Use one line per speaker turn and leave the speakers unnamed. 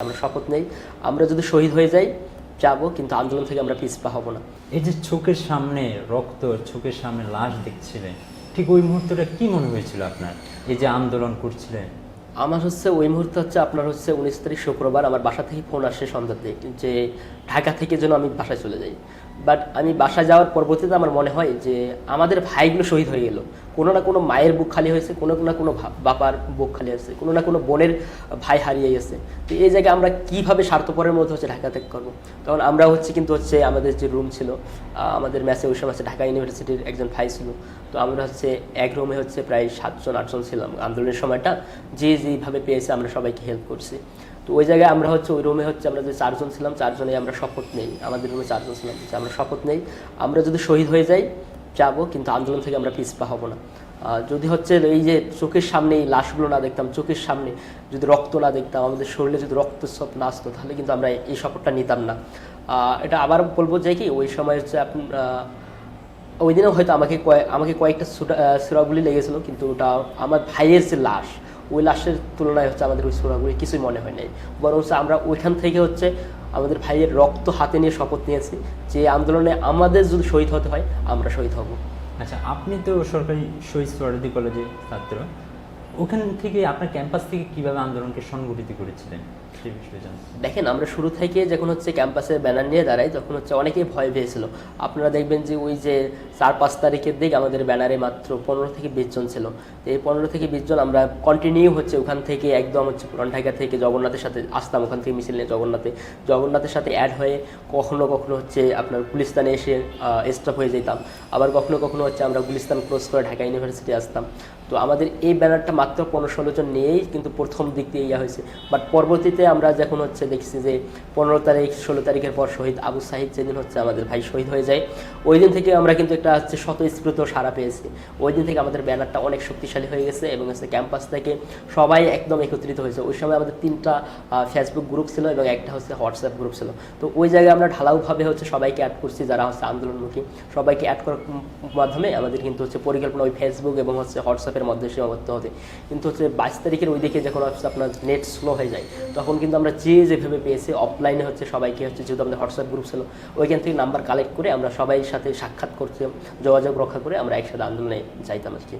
আমরা শপথ নেই। আমরা যদি শহীদ হয়ে যাই যাব কিন্তু আন্দোলন থেকে আমরা পিছপা হব না।
এই যে চোখের সামনে রক্ত চোখের সামনে লাশ দেখছিলেন ঠিক ওই মুহূর্তটা কি মনে হয়েছিল আপনার এই যে আন্দোলন করছিলেন?
আমার হচ্ছে ওই মুহূর্তে হচ্ছে আপনার হচ্ছে উনিশ তারিখ শুক্রবার আমার বাসা থেকে ফোন আসে সন্ধ্যাতে যে ঢাকা থেকে যেন আমি বাসায় চলে যাই। বাট আমি বাসায় যাওয়ার পরবর্তীতে আমার মনে হয় যে আমাদের ভাইগুলো শহীদ হয়ে গেল। কোনো না কোনো মায়ের বুক খালি হয়েছে, কোনো না কোনো বাবার বুক খালি হয়েছে, কোনো না কোনো বোনের ভাই হারিয়ে গেছে। তো এই জায়গায় আমরা কীভাবে স্বার্থপরের মধ্যে হচ্ছে ঢাকা ত্যাগ করব? তখন আমরা হচ্ছে কিন্তু হচ্ছে আমাদের যে রুম ছিল আমাদের ম্যাচে ওই সময় ঢাকা ইউনিভার্সিটির একজন ভাই ছিল। তো আমরা হচ্ছে এক রুমে হচ্ছে প্রায় সাতজন, আটজন ছিলাম। আন্দোলনের সময়টা যে যেভাবে পেয়েছে আমরা সবাইকে হেল্প করছি। তো ওই জায়গায় আমরা হচ্ছে ওই রুমে হচ্ছে আমরা যে চারজন ছিলাম চারজনে আমরা শপথ নেই। আমাদের রুমে চারজন ছিলাম আমরা শপথ নেই। আমরা যদি শহীদ হয়ে যাই, যাব, কিন্তু আন্দোলন থেকে আমরা পিছপা হব না। যদি হচ্ছে এই যে চোখের সামনে এই লাশগুলো না দেখতাম, চোখের সামনে যদি রক্ত না দেখতাম, আমাদের শরীরে যদি রক্তস্রোত না আসতো, তাহলে কিন্তু আমরা এই শপথটা নিতাম না। এটা আবার বলব যে কি, ওই সময় হচ্ছে আপনি ওই দিনও হয়তো আমাকে কয়েক আমাকে কয়েকটা সুরাগুলি লেগেছিলো, কিন্তু ওটা আমার ভাইয়ের যে লাশ ওই লাশের তুলনায় হচ্ছে আমাদের ওই সুরাগুলি কিছুই মনে হয় নাই। বরং আমরা ওইখান থেকে হচ্ছে আমাদের ভাইয়ের রক্ত হাতে নিয়ে শপথ নিয়েছি যে আন্দোলনে আমাদের যদি শহীদ হতে হয়, আমরা শহীদ হব।
আচ্ছা আপনি তো সরকারি শহীদ সোহরাদি কলেজের ছাত্র। ওখান থেকে আপনার ক্যাম্পাস থেকে কীভাবে আন্দোলনকে সংগঠিত করেছিলেন?
দেখেন, আমরা শুরু থেকে যখন হচ্ছে ক্যাম্পাসে ব্যানার নিয়ে দাঁড়াই, তখন হচ্ছে অনেকেই ভয় পেয়েছিল। আপনারা দেখবেন যে ওই যে চার পাঁচ তারিখের দিক আমাদের ব্যানারে মাত্র পনেরো থেকে বিশ জন ছিল। তো এই পনেরো থেকে বিশ জন আমরা কন্টিনিউ হচ্ছে ওখান থেকে একদম হচ্ছে পুরান ঢাকা থেকে জগন্নাথের সাথে আসতাম, ওখান থেকে মিছিল নিয়ে জগন্নাথে। জগন্নাথের সাথে অ্যাড হয়ে কখনো কখনো হচ্ছে আপনার গুলিস্তানে এসে স্টপ হয়ে যেতাম। আবার কখনো কখনো হচ্ছে আমরা গুলিস্তান ক্রস করে ঢাকা ইউনিভার্সিটি আসতাম। তো আমাদের এই ব্যানারটা মাত্র পনেরো ষোলো জন নিয়েই কিন্তু প্রথম দিক দিয়ে ইয়া হয়েছে। বাট পরবর্তীতে আমরা যখন হচ্ছে দেখছি যে পনেরো তারিখ, ষোলো তারিখের পর শহীদ আবু সাহিদ যেদিন হচ্ছে আমাদের ভাই শহীদ হয়ে যায়, ওই দিন থেকে আমরা কিন্তু একটা হচ্ছে স্বতঃস্ফূর্ত সারা পেয়েছি। ওই দিন থেকে আমাদের ব্যানারটা অনেক শক্তিশালী হয়ে গেছে এবং হচ্ছে ক্যাম্পাস থেকে সবাই একদম একত্রিত হয়েছে। ওই সময় আমাদের তিনটা ফেসবুক গ্রুপ ছিল এবং একটা হচ্ছে হোয়াটসঅ্যাপ গ্রুপ ছিল। তো ওই জায়গায় আমরা ঢালাউভাবে হচ্ছে সবাইকে অ্যাড করছি যারা হচ্ছে আন্দোলনমুখী। সবাইকে অ্যাড করার মাধ্যমে আমাদের কিন্তু হচ্ছে পরিকল্পনা ওই ফেসবুক এবং হচ্ছে হোয়াটসঅ্যাপের মধ্যে সীমাবদ্ধ হতে। কিন্তু হচ্ছে বাইশ তারিখের ওই দিকে যখন আপনার নেট স্লো হয়ে যায়, তখন কিন্তু আমরা যে যেভাবে পেয়েছি অফলাইনে হচ্ছে সবাইকে হচ্ছে যেহেতু আমাদের হোয়াটসঅ্যাপ গ্রুপ ছিল, ওইখান থেকে নাম্বার কালেক্ট করে আমরা সবাই সাথে সাক্ষাৎ করতাম যোগাযোগ রক্ষা করে আমরা একসাথে আন্দোলনে যাইতাম আর কি।